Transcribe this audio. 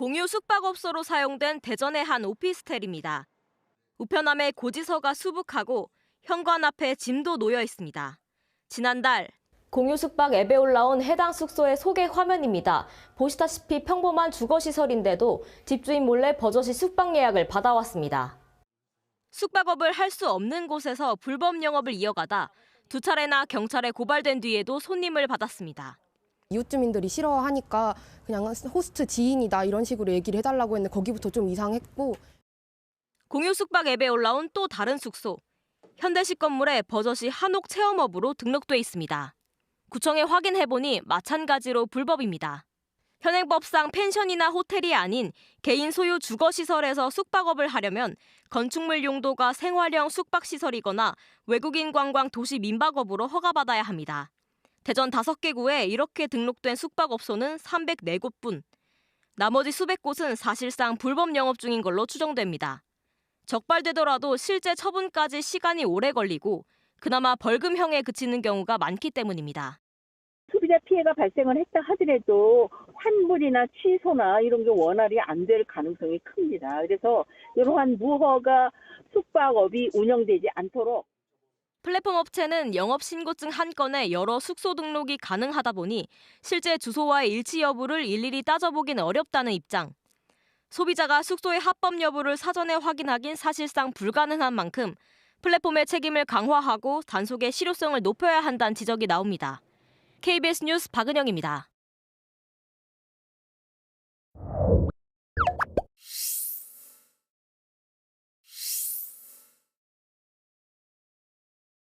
공유 숙박업소로 사용된 대전의 한 오피스텔입니다. 우편함에 고지서가 수북하고 현관 앞에 짐도 놓여 있습니다. 지난달 공유 숙박 앱에 올라온 해당 숙소의 소개 화면입니다. 보시다시피 평범한 주거 시설인데도 집주인 몰래 버젓이 숙박 예약을 받아왔습니다. 숙박업을 할 수 없는 곳에서 불법 영업을 이어가다 두 차례나 경찰에 고발된 뒤에도 손님을 받았습니다. 이웃 주민들이 싫어하니까 그냥 호스트 지인이다 이런 식으로 얘기를 해달라고 했는데 거기부터 좀 이상했고 공유 숙박 앱에 올라온 또 다른 숙소. 현대식 건물에 버젓이 한옥 체험업으로 등록돼 있습니다. 구청에 확인해보니 마찬가지로 불법입니다. 현행법상 펜션이나 호텔이 아닌 개인 소유 주거시설에서 숙박업을 하려면 건축물 용도가 생활형 숙박시설이거나 외국인 관광 도시 민박업으로 허가받아야 합니다. 대전 5개 구에 이렇게 등록된 숙박업소는 304곳뿐. 나머지 수백 곳은 사실상 불법 영업 중인 걸로 추정됩니다. 적발되더라도 실제 처분까지 시간이 오래 걸리고 그나마 벌금형에 그치는 경우가 많기 때문입니다. 소비자 피해가 발생을 했다 하더라도 환불이나 취소나 이런 게 원활히 안 될 가능성이 큽니다. 그래서 이러한 무허가 숙박업이 운영되지 않도록 플랫폼 업체는 영업 신고증 한 건에 여러 숙소 등록이 가능하다 보니 실제 주소와의 일치 여부를 일일이 따져보기는 어렵다는 입장. 소비자가 숙소의 합법 여부를 사전에 확인하긴 사실상 불가능한 만큼 플랫폼의 책임을 강화하고 단속의 실효성을 높여야 한다는 지적이 나옵니다. KBS 뉴스 박은영입니다.